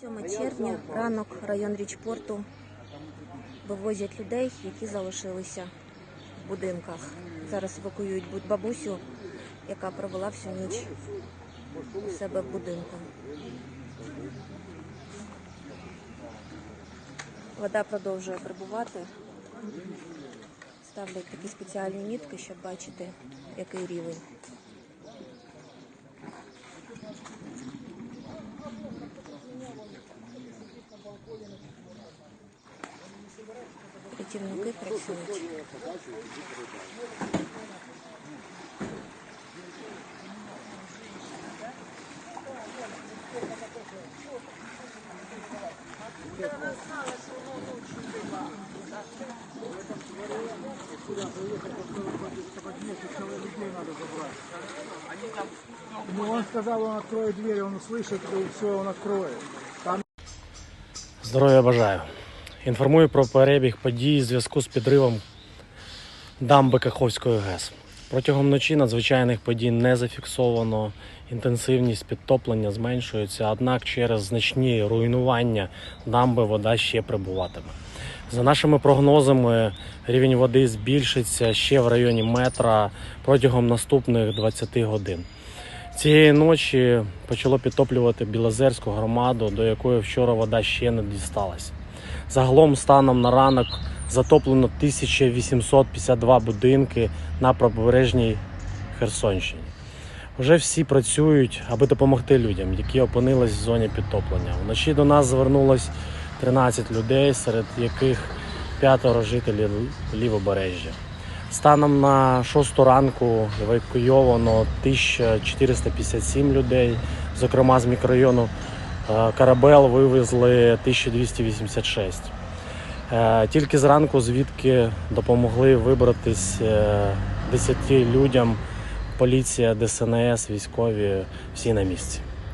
7 червня, ранок, район Річпорту. Вивозять людей, які залишилися в будинках. Зараз евакуюють бабусю, яка провела всю ніч у себе в будинку. Вода продовжує прибувати. Ставлять такі спеціальні мітки, щоб бачити, який рівень. Рятівники працюють. Ну, он сказал, он откроет дверь, он услышит, и все, он откроет. Там Здоров'я бажаю. Інформую про перебіг подій в зв'язку з підривом дамби Каховської ГЕС. Протягом ночі надзвичайних подій не зафіксовано. Інтенсивність підтоплення зменшується, однак через значні руйнування дамби вода ще прибуватиме. За нашими прогнозами, рівень води збільшиться ще в районі метра протягом наступних 20 годин. Цієї ночі почало підтоплювати Білозерську громаду, до якої вчора вода ще не дісталася. Загалом станом на ранок затоплено 1852 будинки на правобережній Херсонщині. Вже всі працюють, аби допомогти людям, які опинились в зоні підтоплення. Вночі до нас звернулось 13 людей, серед яких п'ятеро жителів лівобережжя. Станом на 6 ранку евакуйовано 1457 людей, зокрема з мікрорайону е, Карабел вивезли 1286. Е, Тільки зранку звідки допомогли вибратись е, 10 людям. Поліція, ДСНС, військові всі на місці.